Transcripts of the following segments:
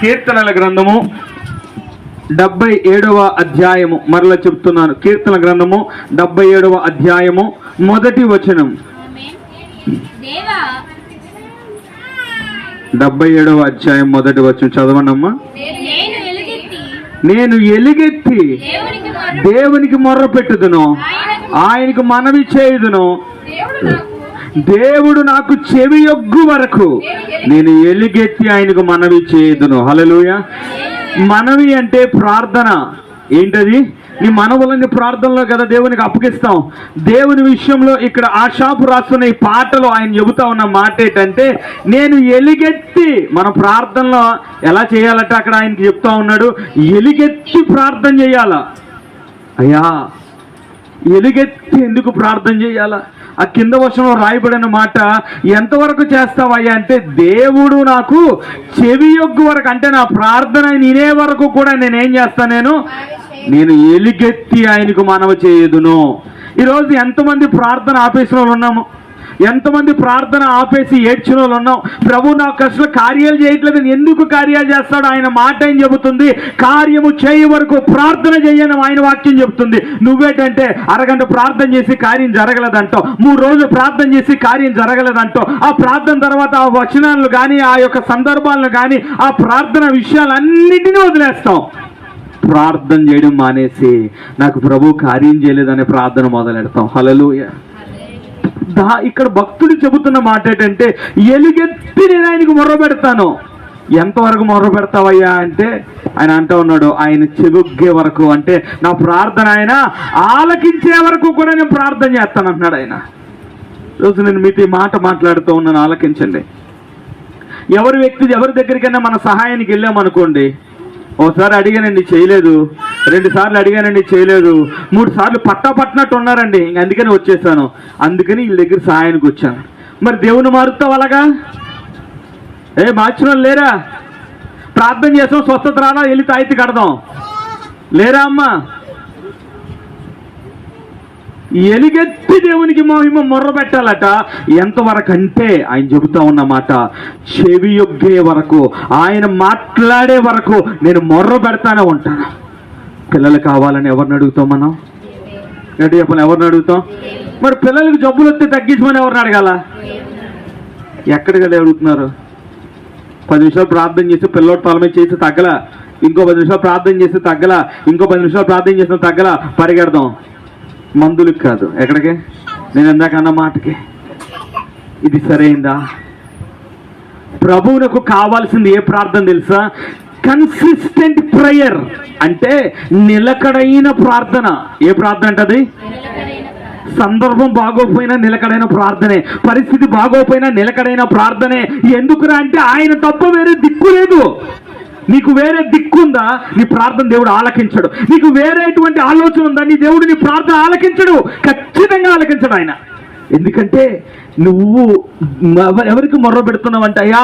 కీర్తనల గ్రంథము డెబ్బై ఏడవ అధ్యాయము. మరలా చెప్తున్నాను. కీర్తన గ్రంథము డెబ్బై ఏడవ అధ్యాయము మొదటి వచనం. డెబ్బై ఏడవ అధ్యాయం మొదటి వచనం. చదవనమ్మా నేను ఎలుగెత్తి. దేవునికి మొర్ర పెట్టుదును. ఆయనకు మనవి చేయుదును. దేవుడు నాకు చెవి యొగ్గు వరకు నేను ఎలుగెత్తి ఆయనకు మనవి చేయదును. హలలుయ మనవి అంటే ప్రార్థన. ఏంటది? నీ మనవులని ప్రార్థనలో కదా దేవునికి అప్పగిస్తాం. దేవుని విషయంలో ఇక్కడ ఆశాపు రాస్తున్న ఈ పాటలో ఆయన చెబుతా ఉన్న మాట ఏంటంటే నేను ఎలుగెత్తి మన ప్రార్థనలో ఎలా చేయాలంటే అక్కడ ఆయనకి చెప్తా ఉన్నాడు ఎలుగెత్తి ప్రార్థన చేయాలా? అయ్యా ఎలుగెత్తి ఎందుకు ప్రార్థన చేయాలా? ఆ కింద వర్షంలో రాయబడిన మాట ఎంతవరకు చేస్తావయ్యా? అంటే దేవుడు నాకు చెవి యొగ్గు వరకు అంటే నా ప్రార్థన నేనే వరకు కూడా నేనేం చేస్తాను నేను? నేను ఎలుగెత్తి ఆయనకు మనవ చేయదును. ఈరోజు ఎంతమంది ప్రార్థన ఆఫీసులో ఉన్నాము ఎంతమంది ప్రార్థన ఆపేసి ఏడ్చిన వాళ్ళు ఉన్నాం ప్రభు నాకు అసలు కార్యాలు చేయట్లేదు. ఎందుకు కార్యాలు చేస్తాడు ఆయన మాట ఏం చెబుతుంది? కార్యము చేయ వరకు ప్రార్థన చేయని ఆయన వాక్యం చెబుతుంది. నువ్వేటంటే అరగంట ప్రార్థన చేసి కార్యం జరగలేదంటావు. మూడు రోజులు ప్రార్థన చేసి కార్యం జరగలేదంటావు. ఆ ప్రార్థన తర్వాత ఆ వచనాలను కానీ ఆ యొక్క సందర్భాలను కానీ ఆ ప్రార్థన విషయాలన్నిటినీ వదిలేస్తాం. ప్రార్థన చేయడం మానేసి నాకు ప్రభు కార్యం చేయలేదనే ప్రార్థన మొదలెడతాం. హలలుయ దా ఇక్కడ భక్తుడు చెబుతున్న మాట ఏంటంటే ఎలుగెత్తి నేను ఆయనకు మొర్ర పెడతాను. ఎంతవరకు మొర్ర పెడతావయ్యా అంటే ఆయన అంటూ ఉన్నాడు ఆయన చెబుగ్గే వరకు అంటే నా ప్రార్థన ఆయన ఆలకించే వరకు కూడా నేను ప్రార్థన చేస్తాను అంటున్నాడు ఆయన. రోజు నేను మీతో మాట మాట్లాడుతూ ఉన్నాను ఆలకించండి. ఎవరి వ్యక్తి ఎవరి దగ్గరికైనా మన సహాయానికి వెళ్ళామనుకోండి ఒకసారి అడిగానండి చేయలేదు. రెండు సార్లు అడిగానండి చేయలేదు. మూడు సార్లు పట్టా పట్టినట్టు ఉన్నారండి. ఇంక అందుకని వచ్చేసాను. అందుకని వీళ్ళ దగ్గర సహాయానికి వచ్చాను. మరి దేవుని మారుతావు అలాగా? ఏ మార్చిన లేరా? ప్రార్థన చేసాం స్వస్థత రానా వెళ్ళి తాయితీ కడదాం. లేరా అమ్మా? ఎలుగెత్తి దేవునికి మహిమ మొర్రబెట్టాలట. ఎంతవరకు అంటే ఆయన చెబుతా ఉన్నమాట చెవి యొగ్గే వరకు ఆయన మాట్లాడే వరకు నేను మొర్ర పెడతానే ఉంటాను. పిల్లలు కావాలని ఎవరిని అడుగుతాం మనం? ఏంటి చెప్పని ఎవరిని అడుగుతాం? మరి పిల్లలకు జబ్బులు వస్తే తగ్గించమని ఎవరిని అడగాల? ఎక్కడికి కదా అడుగుతున్నారు? పది నిమిషాలు ప్రార్థన చేసి పిల్లోడు తలమే చేసి తగ్గల. ఇంకో పది నిమిషాలు ప్రార్థన చేస్తే తగ్గల. ఇంకో పది నిమిషాలు ప్రార్థన చేసిన తగ్గల. పరిగెడదాం. మందులకు కాదు. ఎక్కడికి? నేను ఇందాక అన్న మాటకి. ఇది సరైందా? ప్రభువునకు కావాల్సింది ఏ ప్రార్థన తెలుసా? కన్సిస్టెంట్ ప్రేయర్ అంటే నిలకడైన ప్రార్థన. ఏ ప్రార్థన అంటది సందర్భం బాగోపోయినా నిలకడైన ప్రార్థనే. పరిస్థితి బాగోపోయినా నిలకడైన ప్రార్థనే. ఎందుకురా అంటే ఆయన తప్ప వేరే దిక్కు లేదు. నీకు వేరే దిక్కుందా? నీ ప్రార్థన దేవుడు ఆలకించడు. నీకు వేరేటువంటి ఆలోచన ఉందా? నీ దేవుడు నీ ప్రార్థన ఆలకించడు. ఖచ్చితంగా ఆలకించడు ఆయన. ఎందుకంటే నువ్వు ఎవరికి మొర్ర పెడుతున్నావంటే అయ్యా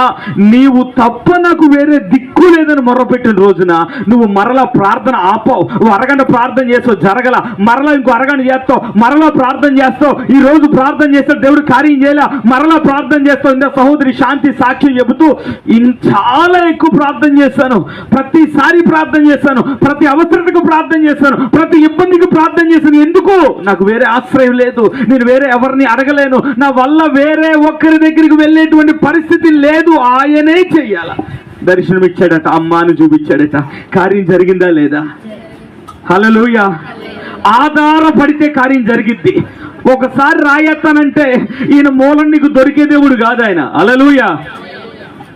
నీవు తప్ప నాకు వేరే దిక్కు లేదని మొర్ర పెట్టిన రోజున నువ్వు మరలా ప్రార్థన ఆపావు నువ్వు అరగంట ప్రార్థన చేస్తావు జరగల. మరలా ఇంకో అరగంట చేస్తావు మరలా ప్రార్థన చేస్తావు. ఈ రోజు ప్రార్థన చేస్తావు దేవుడు కార్యం చేయలే. మరలా ప్రార్థన చేస్తావు ఇంకా సహోదరి శాంతి సాక్ష్యం చెబుతూ చాలా ఎక్కువ ప్రార్థన చేశాను ప్రతిసారి ప్రార్థన చేశాను ప్రతి అవసరతకు ప్రార్థన చేశాను ప్రతి ఇబ్బందికి ప్రార్థన చేస్తాను. ఎందుకు? నాకు వేరే ఆశ్రయం లేదు. నేను వేరే ఎవరిని అడగలేను. నా వల్ల వేరే ఒక్కరి దగ్గరికి వెళ్ళేటువంటి పరిస్థితి లేదు. ఆయనే చెయ్యాల. దర్శనం ఇచ్చాడట అమ్మాను చూపించాడట. కార్యం జరిగిందా లేదా? హలలుయ ఆధారపడితే కార్యం జరిగిద్ది. ఒకసారి రాయత్తానంటే ఈయన మూలం నీకు దొరికే దేవుడు కాదు ఆయన. అలలుయ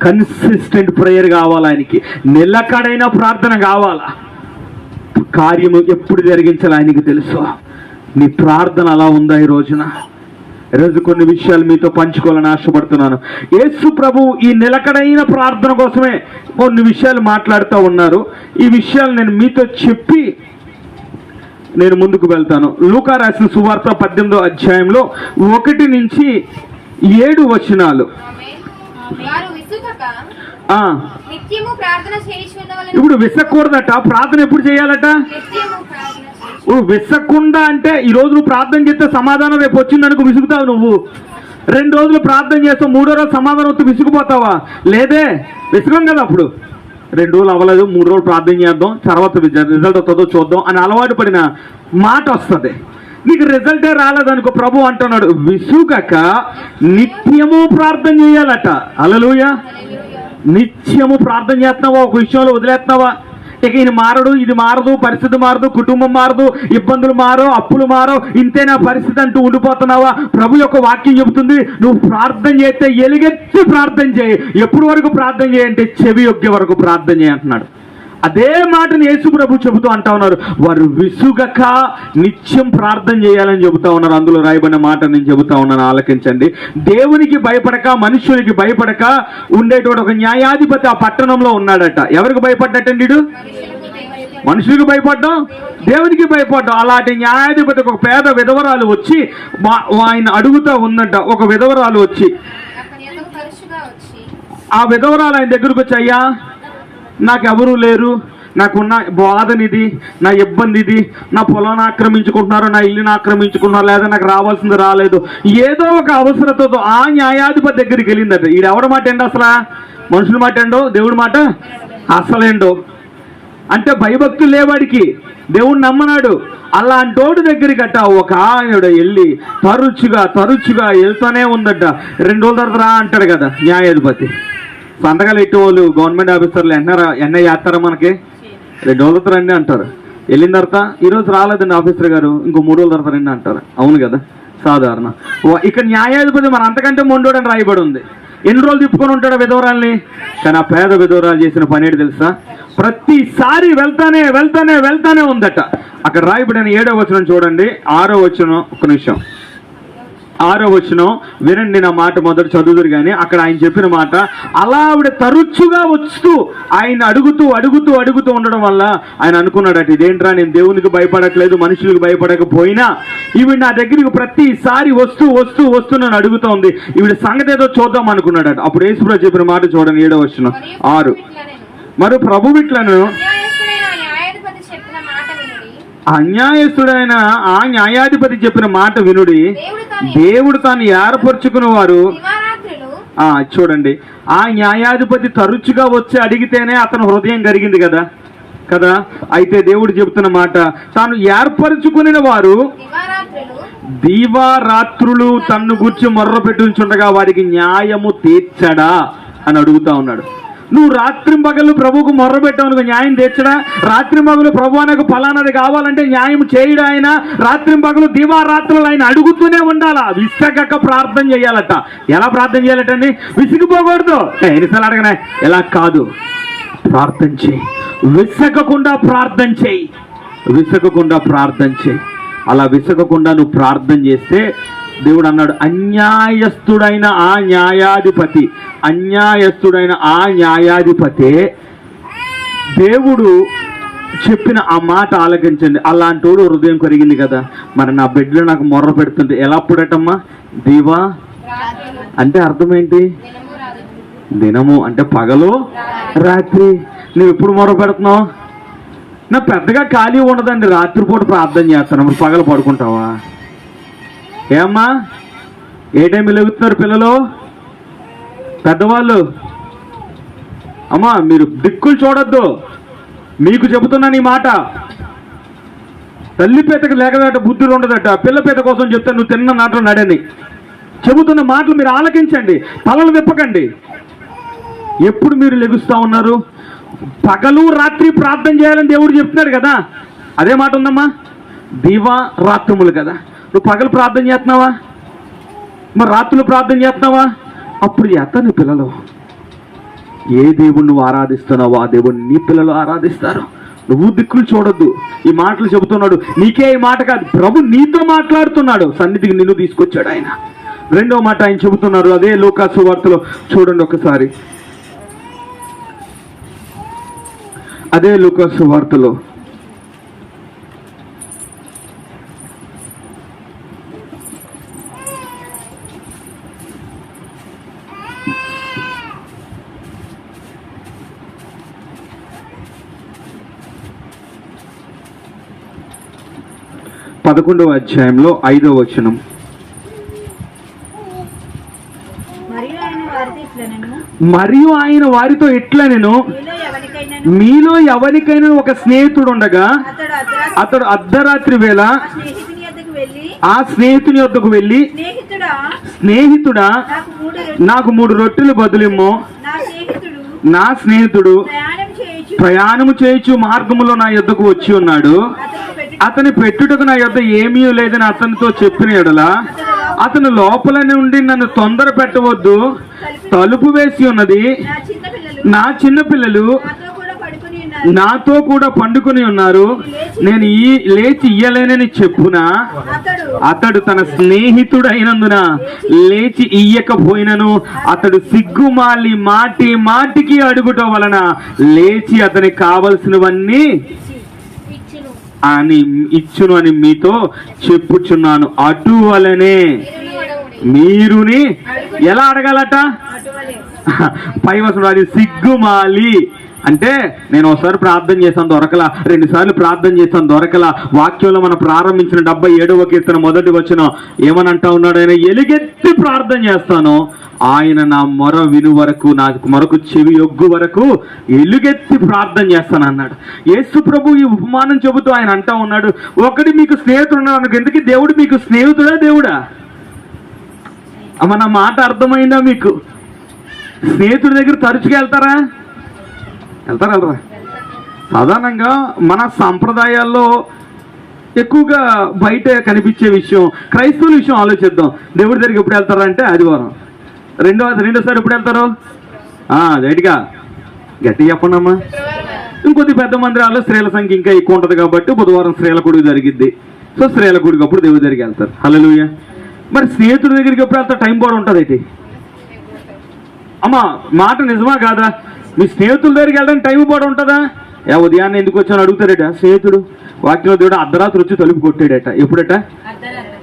కన్సిస్టెంట్ ప్రేయర్ కావాలి ఆయనకి. నిలకడైన ప్రార్థన కావాలా? కార్యము ఎప్పుడు జరిగించాలి ఆయనకి తెలుసు. నీ ప్రార్థన అలా ఉందా ఈ రోజున? ఈరోజు కొన్ని విషయాలు మీతో పంచుకోవాలని ఆశపడుతున్నాను. యేసు ప్రభు ఈ నిలకడైన ప్రార్థన కోసమే కొన్ని విషయాలు మాట్లాడుతూ ఉన్నారు. ఈ విషయాలు నేను మీతో చెప్పి నేను ముందుకు వెళ్తాను. లూకా రాసిన సువార్త పద్దెనిమిదో అధ్యాయంలో ఒకటి నుంచి ఏడు వచనాలు. ఇప్పుడు విసకూడదట. ప్రార్థన ఎప్పుడు చేయాలట? నువ్వు విసక్కుండా అంటే ఈ రోజు నువ్వు ప్రార్థన చేస్తే సమాధానం రేపు వచ్చిందనుకో విసుగుతావు నువ్వు. రెండు రోజులు ప్రార్థన చేస్తావు మూడో రోజు సమాధానం వస్తే విసుగుపోతావా? లేదే విసుగం కదా అప్పుడు. రెండు రోజులు అవ్వలేదు మూడు రోజులు ప్రార్థన చేద్దాం తర్వాత రిజల్ట్ వస్తుందో చూద్దాం అని అలవాటు పడిన మాట వస్తుంది. నీకు రిజల్టే రాలేదనుకో ప్రభు అంటున్నాడు విసుగక నిత్యము ప్రార్థన చేయాలట. అలలుయ నిత్యము ప్రార్థన చేస్తున్నావా? ఒక విషయంలో వదిలేస్తున్నావా? ఇక ఈయన మారడు ఇది మారదు పరిస్థితి మారదు కుటుంబం మారదు ఇబ్బందులు మారో అప్పులు మారో ఇంతే నా పరిస్థితి అంటూ ఉండిపోతున్నావా? ప్రభు యొక్క వాక్యం చెబుతుంది నువ్వు ప్రార్థన చేస్తే ఎలుగెత్తి ప్రార్థన చేయి. ఎప్పుడు వరకు ప్రార్థన చేయంటే చెవి యొక్క వరకు ప్రార్థన చేయంటున్నాడు అదే మాటను యేసు ప్రభు చెబుతూ అంటా ఉన్నారు. వారు విసుగక నిత్యం ప్రార్థన చేయాలని చెబుతా ఉన్నారు. అందులో రాయబడిన మాట నేను చెబుతా ఉన్నాను. ఆలకించండి. దేవునికి భయపడక మనుషులకి భయపడక ఉండేటువంటి ఒక న్యాయాధిపతి ఆ పట్టణంలో ఉన్నాడట. ఎవరికి భయపడ్డటండి? మనుషులకు భయపడ్డం దేవునికి భయపడ్డం. అలాంటి న్యాయాధిపతి ఒక పేద విధవరాలు వచ్చి ఆయన అడుగుతా ఉందంట. ఒక విధవరాలు వచ్చి ఆ విధవరాలు ఆయన దగ్గరకు వచ్చి అయ్యా నాకు ఎవరూ లేరు. నాకున్న బాధనిది నా ఇబ్బంది ఇది నా పొలాన్ని ఆక్రమించుకుంటున్నారు నా ఇల్లుని ఆక్రమించుకున్నారు లేదా నాకు రావాల్సింది రాలేదు. ఏదో ఒక అవసరతతో ఆ న్యాయాధిపతి దగ్గరికి వెళ్ళిందట. ఈడెవడ ఎవరి మాట ఏంటి అసలు? మనుషుల మాట ఏండో దేవుడి మాట? అసలేండో అంటే భయభక్తులు లేవాడికి. దేవుడు నమ్మనాడు. అలాంటోడు దగ్గరికి ఒక ఆయన వెళ్ళి తరచుగా తరచుగా వెళ్తూనే ఉందట. రెండు రోజుల తర్వాత రా అంటాడు కదా న్యాయాధిపతి. సంతకాలు ఎట్టే వాళ్ళు గవర్నమెంట్ ఆఫీసర్లు ఎన్నారా? ఎన్న చేస్తారా మనకి? రెండు రోజుల రండి అంటారు. వెళ్ళిన తర్వాత ఈరోజు రాలేదండి ఆఫీసర్ గారు. ఇంకో మూడు రోజుల తర్వాత రండి అంటారు. అవును కదా? సాధారణ. ఇక్కడ న్యాయాధిపతి మన అంతకంటే మొండోడని రాయబడి ఉంది. ఎన్ని రోజులు తిప్పుకొని ఉంటాడు విధవరాల్ని? కానీ ఆ పేద విధవరాలు చేసిన పని ఏంటి తెలుసా? ప్రతిసారి వెళ్తానే వెళ్తానే వెళ్తానే ఉందట. అక్కడ రాయబడిన ఏడో వచనం చూడండి. ఆరో వచనం ఒక నిమిషం. ఆరో వచ్చిన వినండి నా మాట మొదట చదువుదురు కానీ అక్కడ ఆయన చెప్పిన మాట అలా ఆవిడ తరచుగా వస్తూ ఆయన అడుగుతూ అడుగుతూ అడుగుతూ ఉండడం వల్ల ఆయన అనుకున్నాడట ఇదేంట్రా నేను దేవునికి భయపడట్లేదు మనుషులకు భయపడకపోయినా ఈవిడ నా దగ్గరికి ప్రతిసారి వస్తూ వస్తూ వస్తూ నన్ను అడుగుతోంది. ఈవిడ సంగతి ఏదో చూద్దాం అనుకున్నాడట. అప్పుడు యేసుప్రభు చెప్పిన మాట చూడండి ఏడో వచ్చిన ఆరు. మరి ప్రభు విట్లను న్యాయస్థుడైన ఆ న్యాయాధిపతి చెప్పిన మాట వినుడి అన్యాయస్తుడైన ఆ న్యాయాధిపతి చెప్పిన మాట వినుడి. దేవుడు తాను ఏర్పరచుకున్న వారు ఆ చూడండి. ఆ న్యాయాధిపతి తరచుగా వచ్చి అడిగితేనే అతను హృదయం కరిగింది కదా? కదా? అయితే దేవుడు చెబుతున్న మాట తాను ఏర్పరచుకుని వారు దివారాత్రులు? దీవారాత్రులు తన్ను గుర్చి మొర్ర పెట్టుంచుండగా వారికి న్యాయము తీర్చడా అని అడుగుతా ఉన్నాడు. నువ్వు రాత్రి పగలు ప్రభువుకు మొర్ర న్యాయం తీర్చడా? రాత్రి పగలు ప్రభు నాకు ఫలానాది కావాలంటే న్యాయం చేయడా ఆయన? రాత్రి పగలు ఆయన అడుగుతూనే ఉండాలా? విసగక ప్రార్థన చేయాలట. ఎలా ప్రార్థన చేయాలటండి? విసిగిపోకూడదు. ఎన్నిసార్లు అడగనే? ఎలా కాదు. ప్రార్థన చేయి. విసగకుండా ప్రార్థన చేయి. విసగకుండా ప్రార్థన చేయి. అలా విసగకుండా నువ్వు ప్రార్థన చేస్తే దేవుడు అన్నాడు అన్యాయస్తుడైన ఆ న్యాయాధిపతి అన్యాయస్తుడైన ఆ న్యాయాధిపతే దేవుడు చెప్పిన ఆ మాట ఆలకించండి. అలాంటోడు హృదయం కరిగింది కదా. మరి నా బిడ్డలు నాకు మొర్ర పెడుతుంది ఎలా పుడటమ్మా? దీవా అంటే అర్థం ఏంటి దినము అంటే పగలు రాత్రి. నువ్వు ఎప్పుడు మొర పెడుతున్నావు? నా పెద్దగా ఖాళీ ఉండదండి రాత్రిపూట ప్రార్థన చేస్తాను. పగలు పడుకుంటావా? ఏమ్మా? ఏ టైం వెలుగుతున్నారు పిల్లలు? పెద్దవాళ్ళు? అమ్మా మీరు దిక్కులు చూడొద్దు. మీకు చెబుతున్నాను ఈ మాట. తల్లి పేతకు లేకదట బుద్ధులు ఉండదట. పిల్ల పేత కోసం చెప్తే నువ్వు తిన్న నాటలు నడని చెబుతున్న మాటలు మీరు ఆలకించండి. తలలు విప్పకండి. ఎప్పుడు మీరు లెగుస్తూ ఉన్నారు? పగలు రాత్రి ప్రార్థన చేయాలని దేవుడు చెప్తున్నాడు కదా. అదే మాట ఉందమ్మా? దీవా రాత్రములు కదా. నువ్వు పగలు ప్రార్థన చేస్తున్నావా? మరి రాత్రులు ప్రార్థన చేస్తున్నావా? అప్పుడు చేస్తా నీ పిల్లలు ఏ దేవుణ్ణి నువ్వు ఆరాధిస్తున్నావో ఆ దేవుణ్ణి నీ పిల్లలు ఆరాధిస్తారు. నువ్వు దిక్కులు చూడొద్దు. ఈ మాటలు చెబుతున్నాడు నీకే ఈ మాట కాదు ప్రభు నీతో మాట్లాడుతున్నాడు. సన్నిధికి నిన్ను తీసుకొచ్చాడు ఆయన. రెండో మాట ఆయన చెబుతున్నారు అదే లోకాసు వార్తలో చూడండి ఒకసారి. అదే లోకాసు వార్తలో పదకొండవ అధ్యాయంలో ఐదవ వచనం. మరియు ఆయన వారితో ఇట్లా నేను ఎట్లా మీలో ఎవరికైనా ఒక స్నేహితుడు ఉండగా అతడు అర్ధరాత్రి వేళ ఆ స్నేహితుని వద్దకు వెళ్ళి స్నేహితుడా? నాకు మూడు రొట్టెలు బదులిమ్మో. నా స్నేహితుడు ప్రయాణము చేయొచ్చు మార్గములో నా యొద్దకు వచ్చి ఉన్నాడు. అతని పెట్టుటకు నా యొద్ద ఏమీ లేదని అతనితో చెప్పిన ఎడల అతను లోపల నుండి నన్ను తొందర పెట్టవద్దు తలుపు వేసి ఉన్నది. నా చిన్నపిల్లలు నాతో కూడా పండుకుని ఉన్నారు. నేను ఈ లేచి ఇయ్యలేనని చెప్పునా అతడు తన స్నేహితుడైనందున లేచి ఇయ్యకపోయినను. అతడు సిగ్గుమాలి మాటి మాటికి అడుగుట వలన లేచి అతనికి కావలసినవన్నీ అని ఇచ్చును అని మీతో చెప్పుచున్నాను. అటువలనే మీరును ఎలా అడగాలట? పై వసంలో అది సిగ్గుమాలి. అంటే నేను ఒకసారి ప్రార్థన చేశాను దొరకలా. రెండుసార్లు ప్రార్థన చేశాను దొరకలా. వాక్యంలో మనం ప్రారంభించిన డెబ్బై ఏడవ కీర్తన మొదటి వచ్చిన ఏమని అంటా ఉన్నాడు ఆయన? ఎలుగెత్తి ప్రార్థన చేస్తాను. ఆయన నా మొర విను వరకు నాకు మరొక చెవి యొగ్గు వరకు ఎలుగెత్తి ప్రార్థన చేస్తాను అన్నాడు. యేసు ప్రభు ఈ ఉపమానం చెబుతూ ఆయన అంటా ఉన్నాడు ఒకటి మీకు స్నేహితుడు ఉన్నాడు ఎందుకు దేవుడు మీకు స్నేహితుడా దేవుడా? అమ్మ నా మాట అర్థమైందా మీకు? స్నేహితుడి దగ్గర తరచుగా వెళ్తారా? వెళ్తారా వెళ్ళరా సాధారణంగా మన సాంప్రదాయాల్లో ఎక్కువగా బయట కనిపించే విషయం క్రైస్తవుల విషయం ఆలోచిద్దాం. దేవుడి దగ్గరికి ఎప్పుడు వెళ్తారా అంటే ఆదివారం. రెండో రెండోసారి ఎప్పుడు వెళ్తారు? రైట్గా గట్టిగా గట్టి చెప్పండమ్మా. ఇంకొద్ది పెద్ద మందిరాల్లో స్త్రీల సంఖ్య ఇంకా ఎక్కువ ఉంటుంది కాబట్టి బుధవారం స్త్రీల కొడుకు జరిగిద్ది. సో స్త్రీల కొడుకు అప్పుడు దేవుడి దగ్గరికి వెళ్తారు. హలోయ మరి స్నేహితుడి దగ్గరికి ఎప్పుడు వెళ్తారు? టైం కూడా ఉంటుంది అమ్మా మాట నిజమా కాదా? మీ స్నేహితుల దగ్గరికి వెళ్ళడానికి టైం కూడా ఉంటుందా? ఏ ఉదయాన్నే ఎందుకు వచ్చాను అడుగుతాడట. స్నేహితుడు వాక్యంలో దేవుడు అర్ధరాత్రి వచ్చి తలుపు కొట్టాడట. ఎప్పుడట?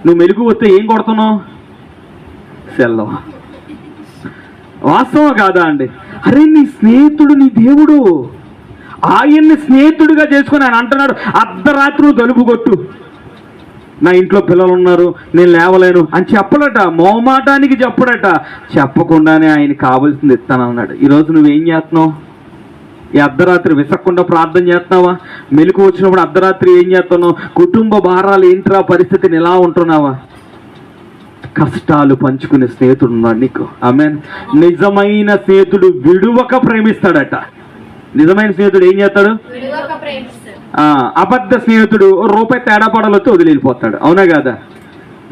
నువ్వు మెలుగు వస్తే ఏం కొడుతున్నావు? సెల్లో. వాస్తవం కాదా అండి? అరే నీ స్నేహితుడు నీ దేవుడు ఆయన్ని స్నేహితుడిగా చేసుకుని ఆయన అంటున్నాడు అర్ధరాత్రి నువ్వు తలుపు కొట్టు. నా ఇంట్లో పిల్లలు ఉన్నారు నేను లేవలేను అని చెప్పడట. మోమాటానికి చెప్పడట. చెప్పకుండానే ఆయన కావాల్సింది ఇస్తానన్నాడు ఈరోజు నువ్వేం చేస్తున్నావు? ఈ అర్ధరాత్రి విసక్కుండా ప్రార్థన చేస్తున్నావా? మెలకు వచ్చినప్పుడు అర్ధరాత్రి ఏం చేస్తున్నావు? కుటుంబ భారాలు ఏంట్రా పరిస్థితిని ఎలా ఉంటున్నావా? కష్టాలు పంచుకునే స్నేహితుడు ఉన్నాడు నీకు. ఆమె నిజమైన స్నేహితుడు విడువక ప్రేమిస్తాడట. నిజమైన స్నేహితుడు ఏం చేస్తాడు? అబద్ధ స్నేహితుడు ఓ రూపాయి తేడా పడాలతో వదిలిపోతాడు అవునా కాదా?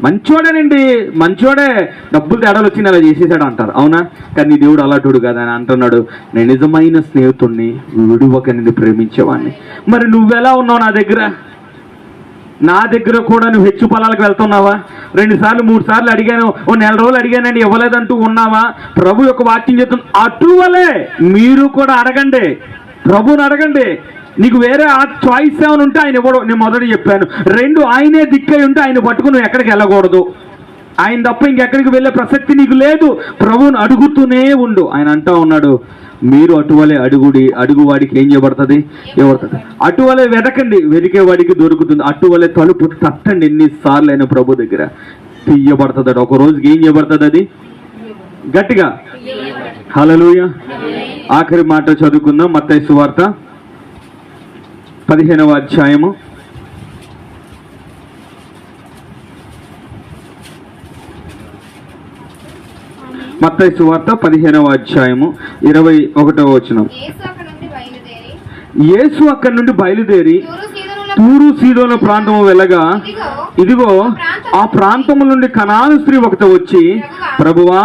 మంచోడేనండి మంచోడే డబ్బులు తేడాలు వచ్చి అలా చేసేసాడు అంటారు. అవునా? కానీ నీ దేవుడు అలాంటి కదా అని అంటున్నాడు. నేను నిజమైన స్నేహితుడిని విడువక నిన్ను ప్రేమించేవాడిని మరి నువ్వెలా ఉన్నావు నా దగ్గర? నా దగ్గర కూడా నువ్వు హెచ్చు పొలాలకు వెళ్తున్నావా? రెండు సార్లు మూడు సార్లు అడిగాను. ఓ నెల రోజులు అడిగానండి ఇవ్వలేదంటూ ఉన్నావా? ప్రభు యొక్క వాక్యం చెప్తుంది అటువలే మీరు కూడా అడగండి. ప్రభుని అడగండి. నీకు వేరే ఆ చాయిస్ ఏమైనా ఉంటే ఆయన ఇవ్వడం. నేను మొదట చెప్పాను. రెండు ఆయనే దిక్కై ఉంటే ఆయన పట్టుకుని నువ్వు ఎక్కడికి వెళ్ళకూడదు. ఆయన తప్ప ఇంకెక్కడికి వెళ్ళే ప్రసక్తి నీకు లేదు. ప్రభువుని అడుగుతూనే ఉండు. ఆయన అంటా ఉన్నాడు మీరు అటువలే అడుగుడి అడుగు వాడికి ఏం చేయబడుతుంది? ఇవ్వబడుతుంది అటువలే వెతకండి వెతికే వాడికి దొరుకుతుంది. అటువలే తలుపు తట్టండి ఎన్నిసార్లు అయిన ప్రభు దగ్గర. తీయబడుతుంది ఒక రోజుకి ఏం చేయబడుతుంది అది? గట్టిగా. హలలుయ ఆఖరి మాట చదువుకుందాం. మత్తయి సువార్త. పదిహేనవ అధ్యాయము. మత్తయి సువార్త పదిహేనవ అధ్యాయము ఇరవై ఒకటవ వచనం. యేసు అక్కడ నుండి బయలుదేరి తూరు సీదోన ప్రాంతము వెళ్ళగా ఇదిగో ఆ ప్రాంతము నుండి కనాను స్త్రీ ఒకటి వచ్చి ప్రభువా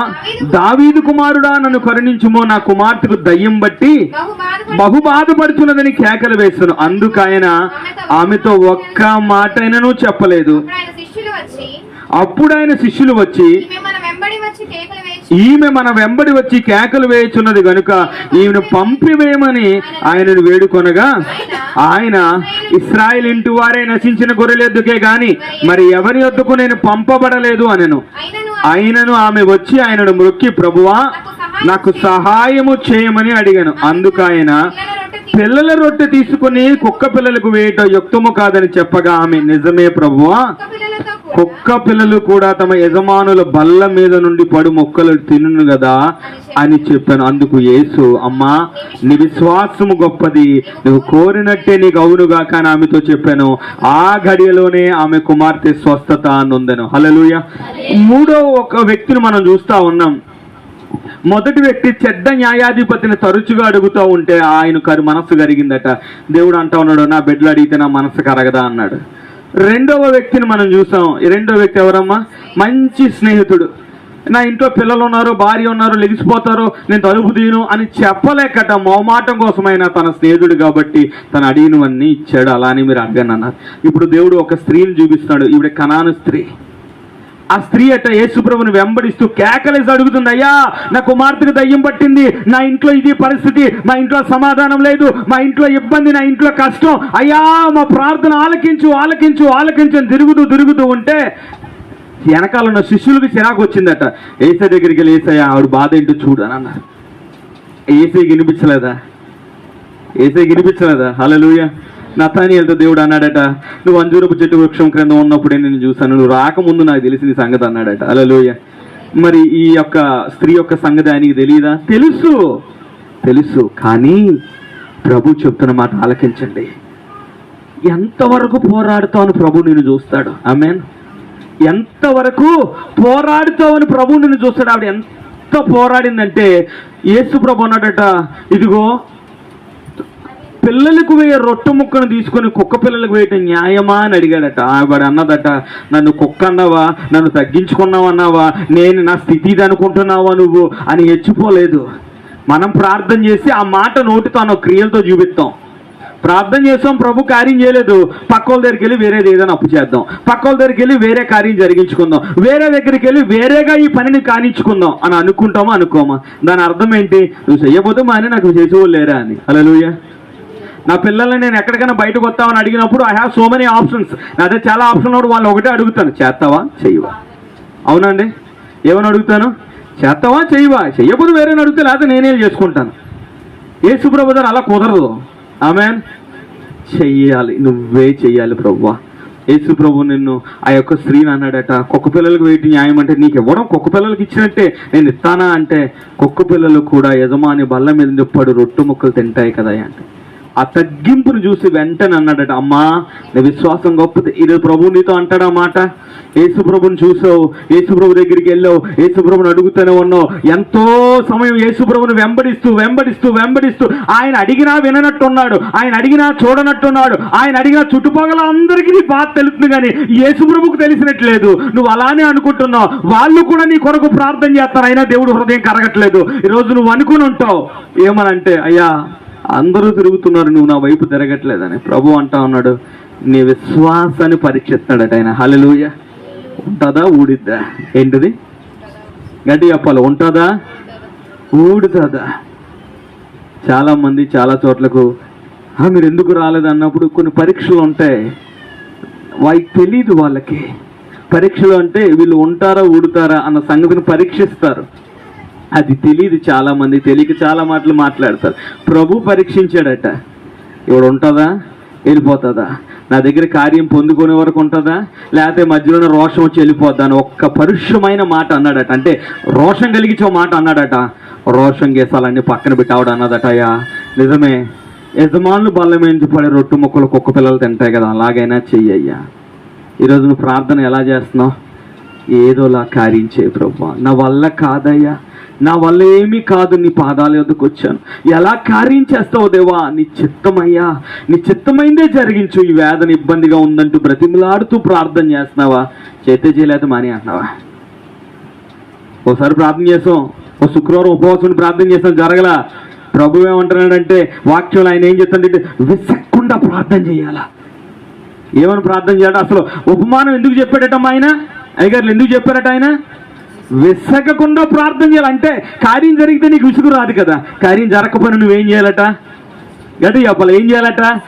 దావీదు కుమారుడా నన్ను కరుణించుమో నా కుమార్తెకు దయ్యం బట్టి బహు బాధపడి బహు బాధపడుచున్నదని కేకలు వేస్తాను. అందుకైన ఆమెతో ఒక్క మాటైనను చెప్పలేదు. అప్పుడు ఆయన శిష్యులు వచ్చి ఈమె మన వెంబడి వచ్చి కేకలు వేయుచున్నది గనుక ఈమెను పంపివేయమని ఆయనను వేడుకొనగా ఆయన ఇస్రాయిల్ ఇంటి వారే నశించిన గొర్రెలెద్దుకే గాని మరి ఎవరి వద్దకు నేను పంపబడలేదు అనను. ఆయనను ఆమె వచ్చి ఆయనను మృక్కి ప్రభువా నాకు సహాయము చేయమని అడిగాను. అందుకు ఆయన పిల్లల రొట్టె తీసుకుని కుక్క పిల్లలకు వేయటం యుక్తము కాదని చెప్పగా ఆమె నిజమే ప్రభువా కుక్క పిల్లలు కూడా తమ యజమానుల బల్ల మీద నుండి పడు మొక్కలు తినను కదా అని చెప్పాను. అందుకు యేసు అమ్మా నీ విశ్వాసము గొప్పది. నువ్వు కోరినట్టే నీకు అవునుగా కానీ ఆమెతో చెప్పాను. ఆ గడియలోనే ఆమె కుమార్తె స్వస్థత అని ఉందను హలలుయ మూడో ఒక వ్యక్తిని మనం చూస్తా ఉన్నాం. మొదటి వ్యక్తి చెడ్డ న్యాయాధిపతిని తరచుగా అడుగుతూ ఉంటే ఆయన కరు మనస్సు కరిగిందట. దేవుడు అంటా ఉన్నాడు నా బిడ్డలు అడిగితే నా మనస్సు కరగదా అన్నాడు. రెండవ వ్యక్తిని మనం చూసాం. రెండవ వ్యక్తి ఎవరమ్మా? మంచి స్నేహితుడు. నా ఇంట్లో పిల్లలు ఉన్నారు భార్య ఉన్నారు లెగిసిపోతారు నేను తలుపు తీను అని చెప్పలేకట. మోమాటం కోసమైనా తన స్నేహితుడు కాబట్టి తను అడిగినవన్నీ ఇచ్చాడు. అలానే మీరు అడగను అన్నారు. ఇప్పుడు దేవుడు ఒక స్త్రీని చూపిస్తున్నాడు. ఈవిడ కనాను స్త్రీ. ఆ స్త్రీ అట్ట యేసుప్రభుని వెంబడిస్తూ కేకలేసి అడుగుతుంది అయ్యా నా కుమార్తెకు దయ్యం పట్టింది. నా ఇంట్లో ఇది పరిస్థితి. మా ఇంట్లో సమాధానం లేదు. మా ఇంట్లో ఇబ్బంది నా ఇంట్లో కష్టం. అయ్యా మా ప్రార్థన ఆలకించు ఆలకించు ఆలకించు తిరుగుతూ తిరుగుతూ ఉంటే వెనకాల ఉన్న శిష్యులకి చిరాకు వచ్చిందట. ఏసై దగ్గరికి వెళ్ళి ఏసయ్యా ఆవిడ బాధ ఏంటో చూడు అని అన్నారు. ఏసై వినిపించలేదా? ఏసై వినిపించలేదా? హల్లెలూయా. నతానియలతో దేవుడు అన్నాడట నువ్వు అంజూరపు చెట్టు వృక్షం క్రింద ఉన్నప్పుడే నేను చూశాను. నువ్వు రాకముందు నాకు తెలిసిన సంగతి అన్నాడట. అలలోయ మరి ఈ యొక్క స్త్రీ యొక్క సంగతి ఆయనకి తెలియదా తెలుసు. తెలుసు. కానీ ప్రభు చెప్తున్న మాట ఆలకించండి. ఎంతవరకు పోరాడుతావు ప్రభు నిన్ను చూస్తాడు? ఆమెన్. ఎంతవరకు పోరాడుతావని ప్రభు నిన్ను చూస్తాడు? ఆవిడ ఎంత పోరాడిందంటే యేసు ప్రభు అన్నాడట ఇదిగో పిల్లలకు వేయ రొట్టె ముక్కను తీసుకొని కుక్క పిల్లలకు వేయటం న్యాయమా అని అడిగాడట. ఆవిడ అన్నదట నన్ను కుక్క అన్నావా నన్ను తగ్గించుకున్నావు అన్నావా నేను నా స్థితి ఇది అనుకుంటున్నావా నువ్వు? అని హెచ్చిపోలేదు మనం ప్రార్థన చేసి ఆ మాట నోటితో అన్న క్రియలతో చూపిస్తాం. ప్రార్థన చేస్తాం ప్రభు కార్యం చేయలేదు. పక్క దగ్గరికి వెళ్ళి వేరేది ఏదైనా అప్పు చేద్దాం. పక్క దగ్గరికి వెళ్ళి వేరే కార్యం జరిగించుకుందాం. వేరే దగ్గరికి వెళ్ళి వేరేగా ఈ పనిని కానించుకుందాం అని అనుకుంటామా అనుకోమా? దాని అర్థం ఏంటి? నువ్వు చేయబోతే మా ఆయన నాకు చేసేవాళ్ళు లేరా అని. అలలుయా నా పిల్లల్ని నేను ఎక్కడికైనా బయటకు వస్తామని అడిగినప్పుడు I have so many options నా దగ్గర చాలా ఆప్షన్ ఉన్నప్పుడు వాళ్ళు ఒకటే అడుగుతాను. చేస్తావా? చెయ్యవా అవునండి. ఏమని అడుగుతాను? చేస్తావా? చెయ్యవా చెయ్యకపోతే వేరే అడిగితే లేకపోతే నేనే చేసుకుంటాను. ఏ సుప్రభుదారు అలా కుదరదు. ఆమె చెయ్యాలి. నువ్వే చెయ్యాలి ప్రవ్వా. యేసు ప్రభు నిన్ను ఆ యొక్క స్త్రీని అన్నాడట. కుక్క పిల్లలకు వేటి న్యాయం అంటే నీకు ఇవ్వడం? కుక్క పిల్లలకి ఇచ్చినట్టే. నేను ఇస్తానా అంటే కుక్క పిల్లలు కూడా యజమాని బల్ల మీద పడు రొట్టు ముక్కలు తింటాయి కదా అంటే. ఆ తగ్గింపును చూసి వెంటనే అన్నాడట అమ్మా నీ విశ్వాసం గొప్పది. ఈరోజు ప్రభు నీతో అంటాడా మాట? చూసావు యేసుప్రభు దగ్గరికి వెళ్ళావు యేసుప్రభుని అడుగుతూనే ఉన్నావు. ఎంతో సమయం యేసుప్రభుని వెంబడిస్తూ వెంబడిస్తూ వెంబడిస్తూ ఆయన అడిగినా విననట్టున్నాడు ఆయన అడిగినా చూడనట్టున్నాడు ఆయన అడిగినా చుట్టుపక్కల అందరికీ నీ బాధ తెలుస్తుంది కానీ యేసుప్రభుకు తెలిసినట్లేదు. నువ్వు అలానే అనుకుంటున్నావు. వాళ్ళు కూడా నీ కొరకు ప్రార్థన చేస్తారు అయినా దేవుడు హృదయం కరగట్లేదు. ఈరోజు నువ్వు అనుకుని ఉంటావు. ఏమనంటే అయ్యా అందరూ తిరుగుతున్నారు నువ్వు నా వైపు తిరగట్లేదని. ప్రభు అంటా ఉన్నాడు నీ విశ్వాసాన్ని పరీక్షిస్తున్నాడట ఆయన. హలలుయ ఉంటుందా? ఊడిద్దా? ఏంటిది? గడ్డి చెప్పాలి? ఉంటుందా? ఊడుతుందా? చాలా మంది చాలా చోట్లకు మీరు ఎందుకు రాలేదు? అన్నప్పుడు కొన్ని పరీక్షలు ఉంటాయి. వాయి తెలీదు వాళ్ళకి. పరీక్షలు అంటే వీళ్ళు ఉంటారా ఊడుతారా అన్న సంగతిని పరీక్షిస్తారు. అది తెలియదు చాలామంది తెలియక చాలా మాటలు మాట్లాడతారు. ప్రభు పరీక్షించాడట. ఇవిడ ఉంటుందా? వెళ్ళిపోతుందా? నా దగ్గర కార్యం పొందుకునే వరకు ఉంటుందా? లేకపోతే మధ్యలోనే రోషం వచ్చి వెళ్ళిపోద్దా? ఒక్క పరుషమైన మాట అన్నాడట. అంటే రోషం కలిగించే ఓ మాట అన్నాడట. రోషం గేసాలన్నీ పక్కన పెట్టావుడు అన్నదట అయ్యా. నిజమే యజమానులు బల్ల మీద పడే రొట్టు ముక్కలు కుక్క పిల్లలు తింటాయి కదా అలాగైనా చెయ్యయ్యా ఈరోజు నువ్వు ప్రార్థన ఎలా చేస్తున్నావు? ఏదోలా కార్యం చేయి ప్రభు. నా వల్ల కాదయ్యా. నా వల్ల ఏమీ కాదు నీ పాదాల యొద్దకు వచ్చాను. ఎలా కార్యం చేస్తావు దేవా? నీ చిత్తమయ్యా. నీ చిత్తమైందే జరిగించు. ఈ వేదన ఇబ్బందిగా ఉందంటూ బ్రతిమలాడుతూ ప్రార్థన చేస్తున్నావా? చేతే చేయలేదు మాని అంటున్నావా? ఓసారి ప్రార్థన చేసాం ఓ శుక్రవారం ఉపవాసం ప్రార్థన చేస్తాం. జరగలా. ప్రభు ఏమంటున్నాడంటే వాక్యంలో ఆయన ఏం చెప్తాడంటే విసక్కుండా ప్రార్థన చేయాలా. ఏమని ప్రార్థన చేయాలి? అసలు ఉపమానం ఎందుకు చెప్పాడటమ్మా ఆయన? అయ్యగారులు ఎందుకు చెప్పారట ఆయన? విసగకుండా ప్రార్థన చేయాలి. అంటే కార్యం జరిగితే నీకు విసుగు రాదు కదా. కార్యం జరగకపోయినా నువ్వేం చేయాలట? గట్టి చెప్పాలి. ఏం చేయాలట?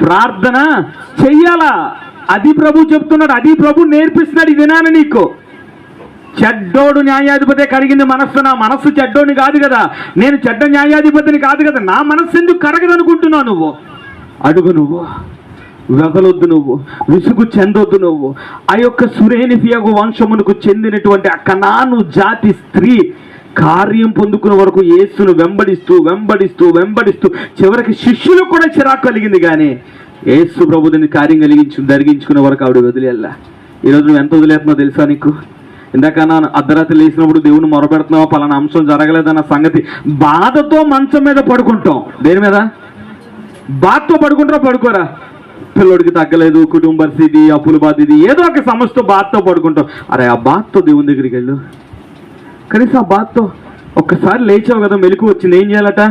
ప్రార్థన చెయ్యాలా? అది ప్రభు చెప్తున్నాడు. అది ప్రభు నేర్పిస్తున్నాడు వినాను నీకు. చెడ్డోడు న్యాయాధిపతి కరిగింది మనస్సు. నా మనస్సు చెడ్డోని కాదు కదా. నేను చెడ్డ న్యాయాధిపతిని కాదు కదా. నా మనస్సు ఎందుకు కరగదనుకుంటున్నావు నువ్వు? అడుగు నువ్వు. వెగలొద్దు నువ్వు విసుగు చెందొద్దు నువ్వు. ఆ యొక్క సురేనిఫియగు వంశమునకు చెందినటువంటి ఆ కనాను జాతి స్త్రీ కార్యం పొందుకున్న వరకు యేసును వెంబడిస్తూ వెంబడిస్తూ వెంబడిస్తూ చివరికి శిష్యులకు కూడా చిరాకు కలిగింది కానీ యేసు ప్రభుదని కార్యం కలిగించు జరిగించుకునే వరకు ఆవిడ వదిలేలా ఈరోజు నువ్వు ఎంత వదిలేస్తున్నావు తెలుసా నీకు? ఇందాక నా అర్ధరాత్రి లేచినప్పుడు దేవుని మొరపెడుతున్నావా? పలానా అంశం జరగలేదన్న సంగతి బాధతో మంచం మీద పడుకుంటాం. దేని మీద? బాధతో పడుకుంటారా? పడుకోరా. పిల్లడికి తగ్గలేదు కుటుంబ పరిస్థితి అప్పుల బాధ ఇది ఏదో ఒక సమస్యతో బాధతో పడుకుంటాం అరే ఆ బాధతో దేవుని దగ్గరికి వెళ్ళు. కనీసం ఆ బాధతో ఒక్కసారి లేచావు కదా మెలకు వచ్చింది ఏం చేయాలట?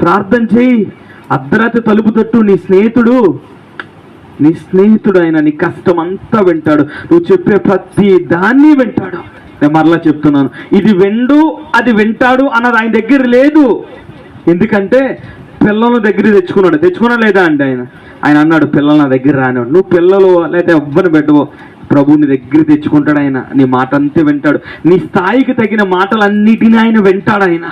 ప్రార్థన చేయి. అర్ధరాత్రి తలుపు తట్టు నీ స్నేహితుడు నీ స్నేహితుడు ఆయన నీ కష్టం అంతా వింటాడు. నువ్వు చెప్పే ప్రతి దాన్ని వింటాడు. నేను మరలా చెప్తున్నాను. ఇది విండు అది వింటాడు అన్నది ఆయన దగ్గర లేదు. ఎందుకంటే పిల్లల దగ్గర తెచ్చుకున్నాడు. తెచ్చుకున్నా లేదా అండి ఆయన? ఆయన అన్నాడు పిల్లలు నా దగ్గర రానివాడు నువ్వు పిల్లలు లేదా ఎవ్వరిని పెట్టవో ప్రభువుని దగ్గర తెచ్చుకుంటాడు ఆయన. నీ మాట అంతే వింటాడు. నీ స్థాయికి తగిన మాటలన్నిటినీ ఆయన వింటాడు ఆయన.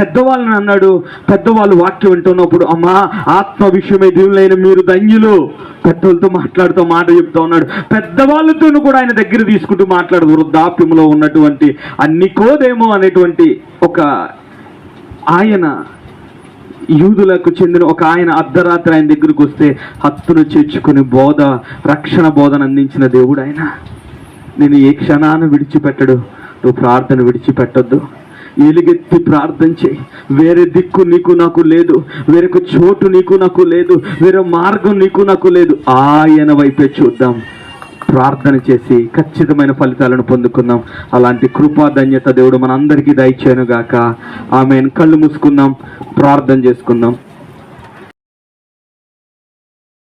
పెద్దవాళ్ళని అన్నాడు పెద్దవాళ్ళు వాక్యం వింటున్నప్పుడు అమ్మా ఆత్మ విషయమే దేవులైన మీరు ధన్యులు. పెద్దలతో మాట్లాడుతూ మాట చెప్తా ఉన్నాడు. పెద్దవాళ్ళతోను కూడా ఆయన దగ్గర తీసుకుంటూ మాట్లాడు. వృద్ధాప్యంలో ఉన్నటువంటి అన్ని కోదేమో అనేటువంటి ఒక ఆయన యూదులకు చెందిన ఒక ఆయన అర్ధరాత్రి ఆయన దగ్గరకు వస్తే హత్తును చేర్చుకుని బోధ రక్షణ బోధన అందించిన దేవుడు ఆయన నేను ఏ క్షణాన్ని విడిచిపెట్టడు నువ్వు ప్రార్థన విడిచిపెట్టొద్దు. ఎలుగెత్తి ప్రార్థన చేయి. వేరే దిక్కు నీకు నాకు లేదు వేరొక చోటు నీకు నాకు లేదు వేరే మార్గం నీకు నాకు లేదు. ఆయన వైపే చూద్దాం. ప్రార్థన చేసి ఖచ్చితమైన ఫలితాలను పొందుకుందాం. అలాంటి కృపాధన్యత దేవుడు మనందరికీ దయచేయను గాక ఆమె కళ్ళు మూసుకుందాం. ప్రార్థన చేసుకుందాం.